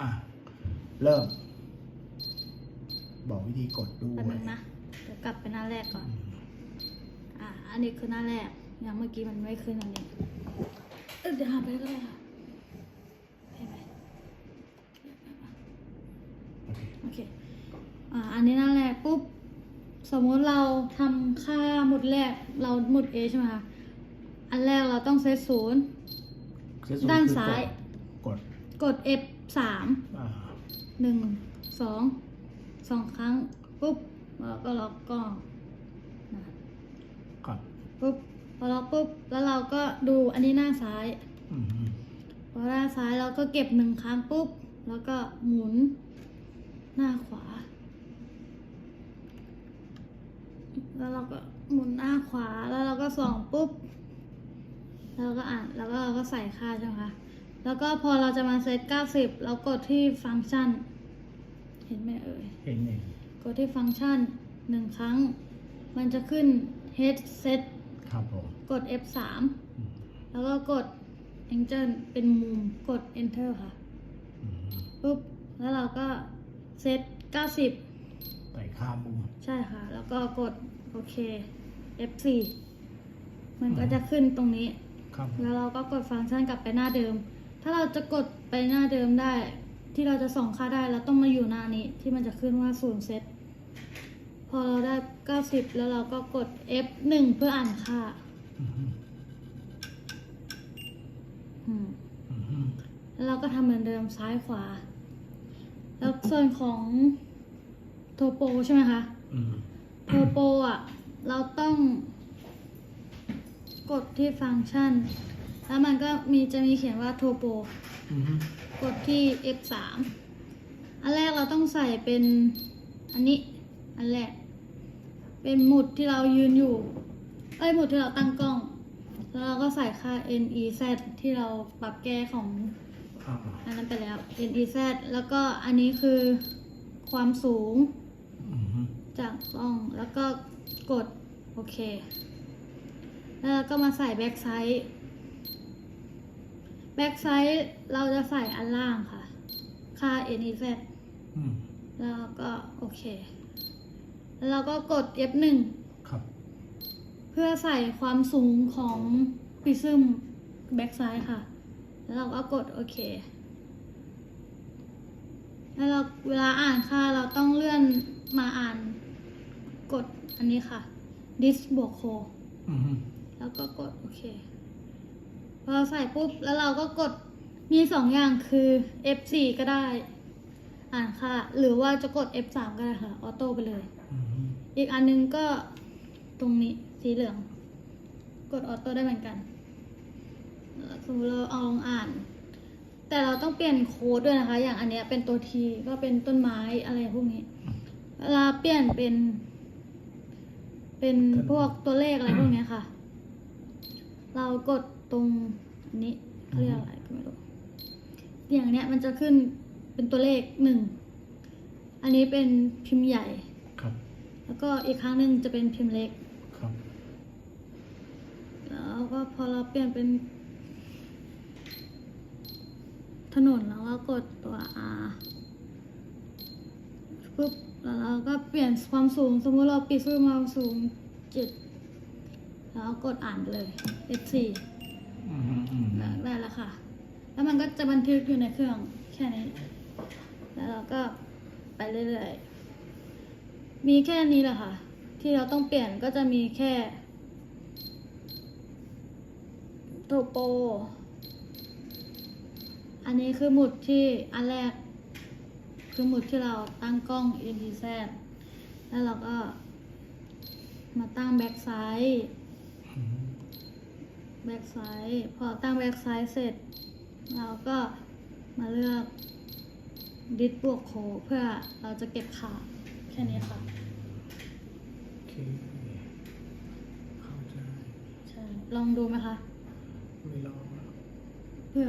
อะ เริ่ม บอกวิธีกดด้วแป๊บนึยงนะเดี๋ยวกลับไปหน้าแรกก่อน อ่าอันนี้คือหน้าแรก อย่างเมื่อกี้มันไม่ขึ้นอันนี้เออเดี๋ยวหาไปก็ได้ค่ะเห็นไหมโอเคโอเค อ่า อันนี้หน้าแรกปุ๊บ สมมติเราทำค่าหมุดแรก เราหมุด A ใช่ไหมคะ อันแรกเราต้องเซตศูนย์เซตศูย์ด้านคือกซ้าย กด กด F สามอ่าหนึ่งสองสองครั้งปุ๊บแล้วก็ล็อกกล้องนะครับปุ๊บพอล็อกปุ๊บแล้วเราก็ดูอันนี้หน้าซ้ายอืมพอหน้าซ้ายเราก็เก็บหนึ่งครั้งปุ๊บแล้วก็หมุนหน้าขวา แล้วเราก็หมุนหน้าขวาแล้วเราก็ส่องปุ๊บแล้วเราก็อ่านแล้วก็เราก็ใส่ค่าใช่ไหมคะ แล้วก็พอเราจะมาเซต90 เรากดที่ฟังก์ชัน เห็นไหมเอ่ย เห็นเองกดที่ฟังก์ชันหนึ่งครั้ง มันจะขึ้น head set ครับผม กด F3 อืมแล้วก็กด Angel เป็นมุม กด Enter ค่ะ อืมปุ๊บ แล้วเราก็เซต90ใส่ข้ามมุม ใช่ค่ะ แล้วก็กดโอเค F4 มันก็จะขึ้นตรงนี้ ครับผมแล้วเราก็กดฟังก์ชันกลับไปหน้าเดิม ถ้าเราจะกดไปหน้าเดิมได้ ที่เราจะส่องค่าได้เราต้องมาอยู่หน้านี้ที่มันจะขึ้นว่าศูนย์เซตพอเราได้ 90 แล้วเราก็กด F1 เพื่ออ่านค่าอืมอืมอืมแล้วเราก็ทำเหมือนเดิมซ้ายขวา แล้วส่วนของโทโปใช่ไหมคะอืมโทโปอะ เราต้องกดที่ฟังก์ชัน แล้วมันก็มีจะมีเขียนว่าโทโปอืมกดที่ F3 อันแรกเราต้องใส่เป็นอันนี้ อันแรก เป็นหมุดที่เรายืนอยู่ เอ้ยหมุดที่เราตั้งกล้อง แล้วเราก็ใส่ค่า NEZ ที่เราปรับแก้ของอ่าอันนั้นไปแล้ว NEZ แล้วก็อันนี้คือความสูง อืมจากกล้องแล้วก็กด โอเค แล้วเราก็มาใส่แบ็กไซด์ แบ็กไซด์เราจะใส่อันล่างค่ะ ค่า NEZ อืมแล้วก็โอเค แล้วเราก็กด F1 ครับ เพื่อใส่ความสูงของพิซึมแบ็กไซด์ค่ะ แล้วเราก็กดโอเค แล้วเราเวลาอ่านค่าเราต้องเลื่อนมาอ่านกดอันนี้ค่ะ dis บวกโคอืมแล้วก็กดโอเค พอเราใส่ปุ๊บแล้วเราก็กดมีสองอย่างคือ F4 ก็ได้ อ่านค่าหรือว่าจะกด F3 ก็ได้ค่ะ ออโต้ไปเลยอืมอีกอันนึงก็ตรงนี้สีเหลือง กดออโต้ได้เหมือนกันแล้วสมมติเราเอาลองอ่าน แต่เราต้องเปลี่ยนโค้ดด้วยนะคะ อย่างอันเนี้ยเป็นตัวทีก็เป็นต้นไม้อะไรพวกนี้ เวลาเปลี่ยนเป็น เป็นพวกตัวเลขอะไรพวกเนี้ยค่ะ เรากด ตรงอันนี้เขาเรียกอะไรก็ไม่รู้อย่างเนี้ยมันจะขึ้นเป็นตัวเลขหนึ่งอันนี้เป็นพิมพ์ใหญ่ ครับ แล้วก็อีกครั้งหนึ่งจะเป็นพิมพ์เล็ก ครับ แล้วก็พอเราเปลี่ยนเป็น ถนนแล้วก็กดตัว R ปุ๊บแล้วเราก็เปลี่ยนความสูง สมมุติเราปิดสูงความสูงเจ็ดแล้วกดอ่านไปเลย F4 อืมอืมแล้ว ได้แล้วค่ะ แล้วมันก็จะบันทึกอยู่ในเครื่องแค่นี้ แล้วเราก็ไปเรื่อยๆ มีแค่นี้แหละค่ะ ที่เราต้องเปลี่ยนก็จะมีแค่โทโป อันนี้คือหมุดที่อันแรก คือหมุดที่เราตั้งกล้อง NTZ แล้วเราก็มาตั้งแบ็กไซด์ แบ็กไซด์พอตั้งแบ็กไซด์เสร็จ เราก็มาเลือกดิสบวกโคเพื่อเราจะเก็บค่าแค่นี้ค่ะโอเคเข้าใจใช่ลองดูไหมคะ ไม่ลองแล้ว เพื่อ